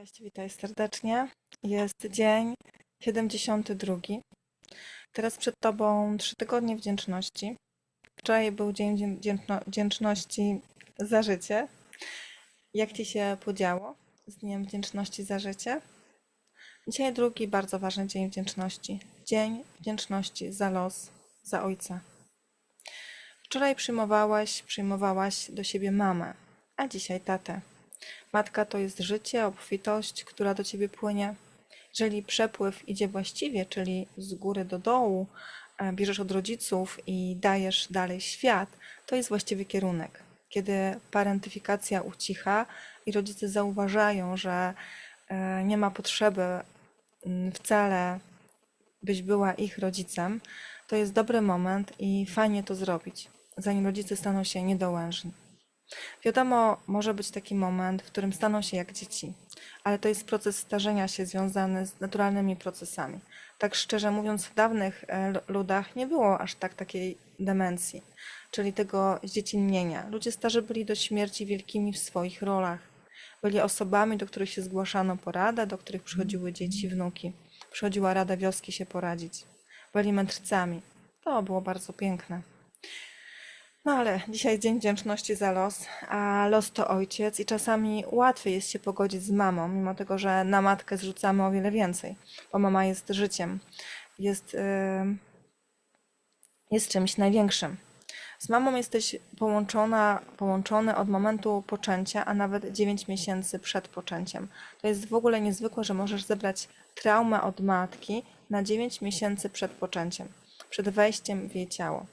Cześć, witaj serdecznie. Jest dzień 72. Teraz przed Tobą trzy tygodnie wdzięczności. Wczoraj był dzień wdzię- wdzięczno- wdzięczności za życie. Jak Ci się podziało z Dniem Wdzięczności za życie? Dzisiaj drugi bardzo ważny dzień wdzięczności. Dzień wdzięczności za los, za ojca. Wczoraj przyjmowałeś, przyjmowałaś do siebie mamę, a dzisiaj tatę. Matka to jest życie, obfitość, która do ciebie płynie. Jeżeli przepływ idzie właściwie, czyli z góry do dołu, e, bierzesz od rodziców i dajesz dalej świat, to jest właściwy kierunek. Kiedy parentyfikacja ucicha i rodzice zauważają, że e, nie ma potrzeby mm, wcale byś była ich rodzicem, to jest dobry moment i fajnie to zrobić, zanim rodzice staną się niedołężni. Wiadomo, może być taki moment, w którym staną się jak dzieci, ale to jest proces starzenia się związany z naturalnymi procesami. Tak szczerze mówiąc, w dawnych e, ludach nie było aż tak takiej demencji, czyli tego zdziecinnienia. Ludzie starzy byli do śmierci wielkimi w swoich rolach. Byli osobami, do których się zgłaszano poradę, do których przychodziły dzieci, wnuki. Przychodziła Rada Wioski się poradzić. Byli mędrcami. To było bardzo piękne. No ale dzisiaj dzień wdzięczności za los, a los to ojciec i czasami łatwiej jest się pogodzić z mamą, mimo tego, że na matkę zrzucamy o wiele więcej, bo mama jest życiem, jest, yy, jest czymś największym. Z mamą jesteś połączona, połączony od momentu poczęcia, a nawet 9 miesięcy przed poczęciem. To jest w ogóle niezwykłe, że możesz zebrać traumę od matki na 9 miesięcy przed poczęciem, przed wejściem w jej ciało.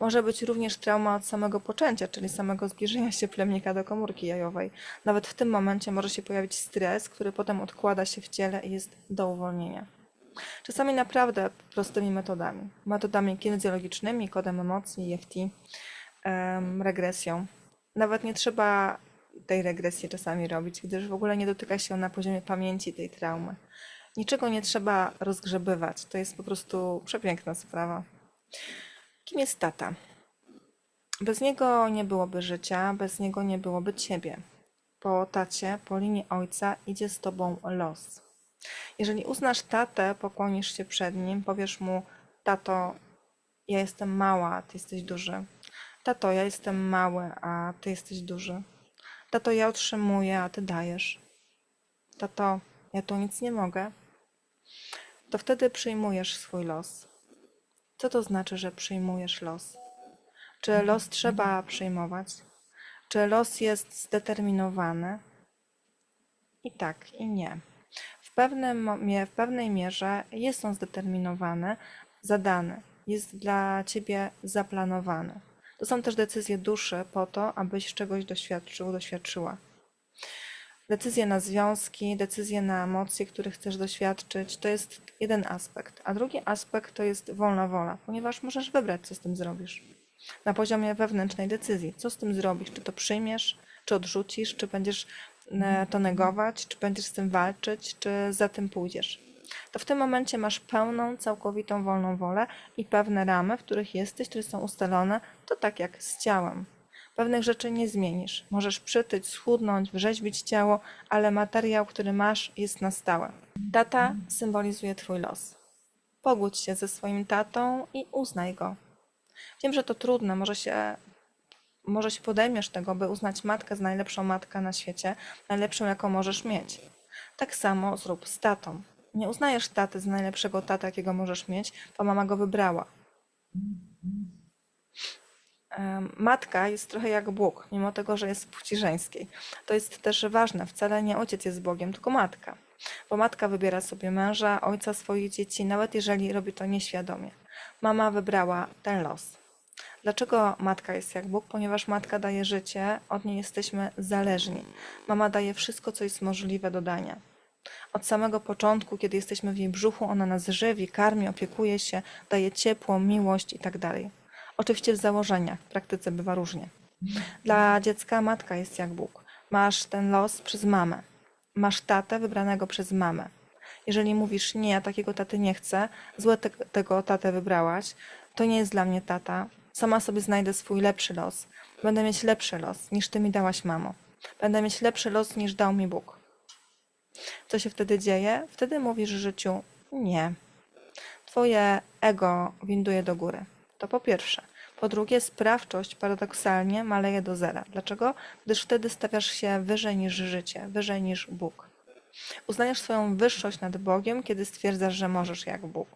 Może być również trauma od samego poczęcia, czyli samego zbliżenia się plemnika do komórki jajowej. Nawet w tym momencie może się pojawić stres, który potem odkłada się w ciele i jest do uwolnienia. Czasami naprawdę prostymi metodami. Metodami kinezjologicznymi, kodem emocji, EFT, regresją. Nawet nie trzeba tej regresji czasami robić, gdyż w ogóle nie dotyka się na poziomie pamięci tej traumy. Niczego nie trzeba rozgrzebywać. To jest po prostu przepiękna sprawa. Kim jest tata? Bez niego nie byłoby życia, bez niego nie byłoby ciebie. Po tacie, po linii ojca idzie z tobą los. Jeżeli uznasz tatę, pokłonisz się przed nim, powiesz mu: Tato, ja jestem mała, ty jesteś duży. Tato, ja jestem mały, a ty jesteś duży. Tato, ja otrzymuję, a ty dajesz. Tato, ja tu nic nie mogę. To wtedy przyjmujesz swój los. Co to znaczy, że przyjmujesz los? Czy los trzeba przyjmować? Czy los jest zdeterminowany? I tak, i nie. W, pewnym, w pewnej mierze jest on zdeterminowany, zadany, jest dla ciebie zaplanowany. To są też decyzje duszy po to, abyś czegoś doświadczył, doświadczyła. Decyzje na związki, decyzje na emocje, których chcesz doświadczyć, to jest jeden aspekt. A drugi aspekt to jest wolna wola, ponieważ możesz wybrać, co z tym zrobisz. Na poziomie wewnętrznej decyzji, co z tym zrobisz, czy to przyjmiesz, czy odrzucisz, czy będziesz e, to negować, czy będziesz z tym walczyć, czy za tym pójdziesz. To w tym momencie masz pełną, całkowitą wolną wolę i pewne ramy, w których jesteś, które są ustalone, to tak jak z ciałem. Pewnych rzeczy nie zmienisz. Możesz przytyć, schudnąć, wrzeźbić ciało, ale materiał, który masz, jest na stałe. Tata symbolizuje Twój los. Pogódź się ze swoim tatą i uznaj go. Wiem, że to trudne, może się, może się podejmiesz tego, by uznać matkę za najlepszą matkę na świecie, najlepszą, jaką możesz mieć. Tak samo zrób z tatą. Nie uznajesz taty za najlepszego tata, jakiego możesz mieć, bo mama go wybrała. Matka jest trochę jak Bóg, mimo tego, że jest płci żeńskiej. To jest też ważne, wcale nie ojciec jest Bogiem, tylko matka. Bo matka wybiera sobie męża, ojca swoich dzieci, nawet jeżeli robi to nieświadomie. Mama wybrała ten los. Dlaczego matka jest jak Bóg? Ponieważ matka daje życie, od niej jesteśmy zależni. Mama daje wszystko, co jest możliwe do dania. Od samego początku, kiedy jesteśmy w jej brzuchu, ona nas żywi, karmi, opiekuje się, daje ciepło, miłość itd. Oczywiście w założeniach, w praktyce bywa różnie. Dla dziecka matka jest jak Bóg. Masz ten los przez mamę. Masz tatę wybranego przez mamę. Jeżeli mówisz, nie, ja takiego taty nie chcę, złe te, tego tatę wybrałaś, to nie jest dla mnie tata, sama sobie znajdę swój lepszy los. Będę mieć lepszy los, niż ty mi dałaś, mamo. Będę mieć lepszy los, niż dał mi Bóg. Co się wtedy dzieje? Wtedy mówisz życiu nie. Twoje ego winduje do góry. To po pierwsze. Po drugie, sprawczość paradoksalnie maleje do zera. Dlaczego? Gdyż wtedy stawiasz się wyżej niż życie, wyżej niż Bóg. Uznajesz swoją wyższość nad Bogiem, kiedy stwierdzasz, że możesz jak Bóg.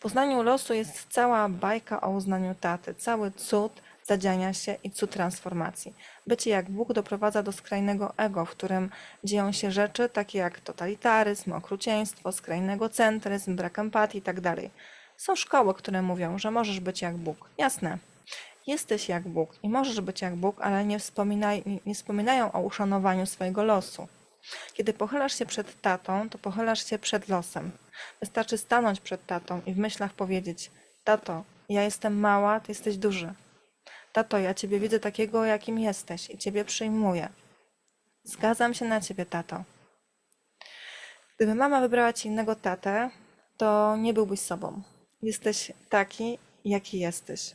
W uznaniu losu jest cała bajka o uznaniu taty, cały cud zadziania się i cud transformacji. Bycie jak Bóg doprowadza do skrajnego ego, w którym dzieją się rzeczy takie jak totalitaryzm, okrucieństwo, skrajny egocentryzm, brak empatii itd. Są szkoły, które mówią, że możesz być jak Bóg. Jasne. Jesteś jak Bóg i możesz być jak Bóg, ale nie, wspominaj, nie- wspominają o uszanowaniu swojego losu. Kiedy pochylasz się przed tatą, to pochylasz się przed losem. Wystarczy stanąć przed tatą i w myślach powiedzieć: Tato, ja jestem mała, ty jesteś duży. Tato, ja ciebie widzę takiego, jakim jesteś i ciebie przyjmuję. Zgadzam się na ciebie, tato. Gdyby mama wybrała ci innego tatę, to nie byłbyś sobą. Jesteś taki, jaki jesteś.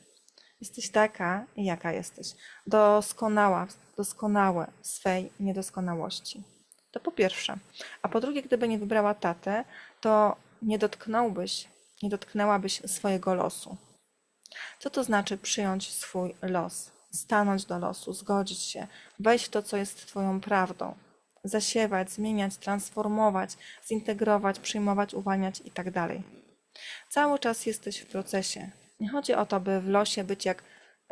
Jesteś taka, jaka jesteś. Doskonała, doskonałe swej niedoskonałości. To po pierwsze. A po drugie, gdyby nie wybrała tatę, to nie dotknąłbyś, nie dotknęłabyś swojego losu. Co to znaczy przyjąć swój los? Stanąć do losu, zgodzić się, wejść w to, co jest Twoją prawdą, zasiewać, zmieniać, transformować, zintegrować, przyjmować, uwalniać itd. Cały czas jesteś w procesie. Nie chodzi o to, by w losie być jak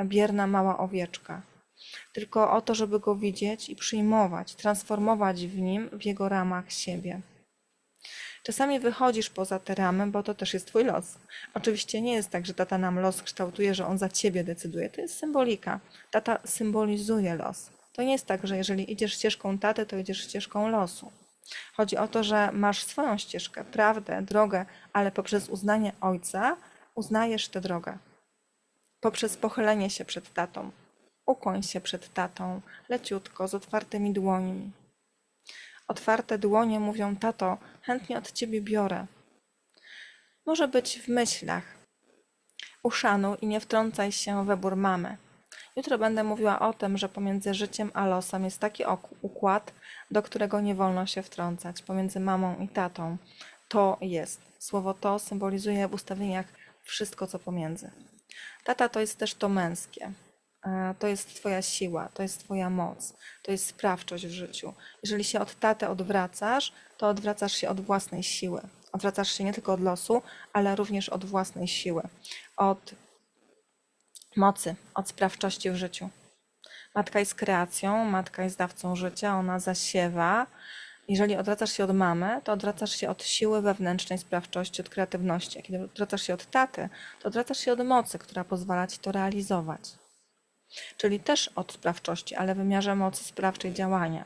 bierna mała owieczka, tylko o to, żeby go widzieć i przyjmować, transformować w nim, w jego ramach siebie. Czasami wychodzisz poza te ramy, bo to też jest twój los. Oczywiście nie jest tak, że tata nam los kształtuje, że on za ciebie decyduje. To jest symbolika. Tata symbolizuje los. To nie jest tak, że jeżeli idziesz ścieżką taty, to idziesz ścieżką losu. Chodzi o to, że masz swoją ścieżkę, prawdę, drogę, ale poprzez uznanie ojca uznajesz tę drogę. Poprzez pochylenie się przed tatą. Ukłoń się przed tatą, leciutko, z otwartymi dłońmi. Otwarte dłonie mówią: Tato, chętnie od ciebie biorę. Może być w myślach. Uszanuj i nie wtrącaj się w wybór mamy. Jutro będę mówiła o tym, że pomiędzy życiem a losem jest taki układ, do którego nie wolno się wtrącać. Pomiędzy mamą i tatą to jest. Słowo to symbolizuje w ustawieniach wszystko, co pomiędzy. Tata to jest też to męskie. E, To jest Twoja siła, to jest Twoja moc, to jest sprawczość w życiu. Jeżeli się od taty odwracasz, to odwracasz się od własnej siły. Odwracasz się nie tylko od losu, ale również od własnej siły, od mocy, od sprawczości w życiu. Matka jest kreacją, matka jest dawcą życia, ona zasiewa. Jeżeli odwracasz się od mamy, to odwracasz się od siły wewnętrznej sprawczości, od kreatywności. A kiedy odwracasz się od taty, to odwracasz się od mocy, która pozwala ci to realizować. Czyli też od sprawczości, ale w wymiarze mocy sprawczej działania.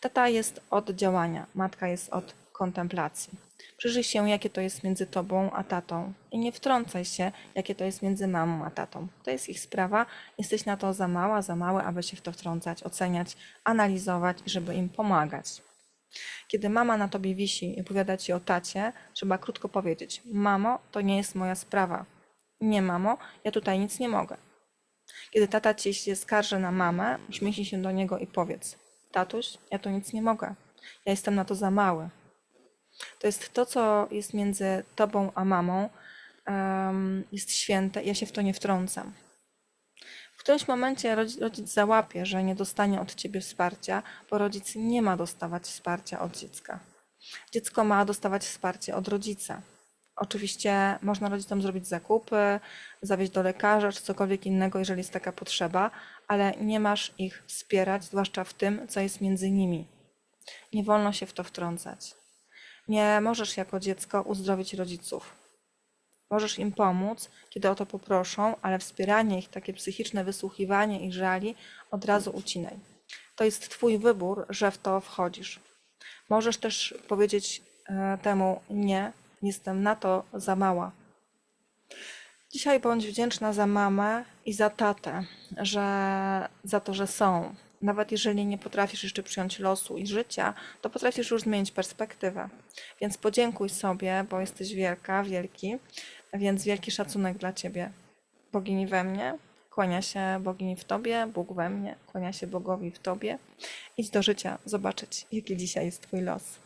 Tata jest od działania, matka jest od kontemplacji. Przyjrzyj się, jakie to jest między tobą a tatą i nie wtrącaj się, jakie to jest między mamą a tatą. To jest ich sprawa. Jesteś na to za mała, za mały, aby się w to wtrącać, oceniać, analizować i żeby im pomagać. Kiedy mama na tobie wisi i opowiada ci o tacie, trzeba krótko powiedzieć: Mamo, to nie jest moja sprawa. Nie, mamo, ja tutaj nic nie mogę. Kiedy tata ci się skarży na mamę, uśmiechnij się do niego i powiedz: Tatuś, ja tu nic nie mogę. Ja jestem na to za mały. To jest to, co jest między tobą a mamą, jest święte. Ja się w to nie wtrącam. W którymś momencie rodzi- rodzic załapie, że nie dostanie od ciebie wsparcia, bo rodzic nie ma dostawać wsparcia od dziecka. Dziecko ma dostawać wsparcie od rodzica. Oczywiście można rodzicom zrobić zakupy, zawieźć do lekarza czy cokolwiek innego, jeżeli jest taka potrzeba, ale nie masz ich wspierać, zwłaszcza w tym, co jest między nimi. Nie wolno się w to wtrącać. Nie możesz jako dziecko uzdrowić rodziców. Możesz im pomóc, kiedy o to poproszą, ale wspieranie ich, takie psychiczne wysłuchiwanie ich żali od razu ucinaj. To jest Twój wybór, że w to wchodzisz. Możesz też powiedzieć e, temu nie, jestem na to za mała. Dzisiaj bądź wdzięczna za mamę i za tatę, że za to, że są. Nawet jeżeli nie potrafisz jeszcze przyjąć losu i życia, to potrafisz już zmienić perspektywę. Więc podziękuj sobie, bo jesteś wielka, wielki, więc wielki szacunek dla ciebie, bogini we mnie, Kłania się bogini w tobie, Bóg we mnie, kłania się Bogowi w tobie. Idź do życia, zobaczyć, jaki dzisiaj jest twój los.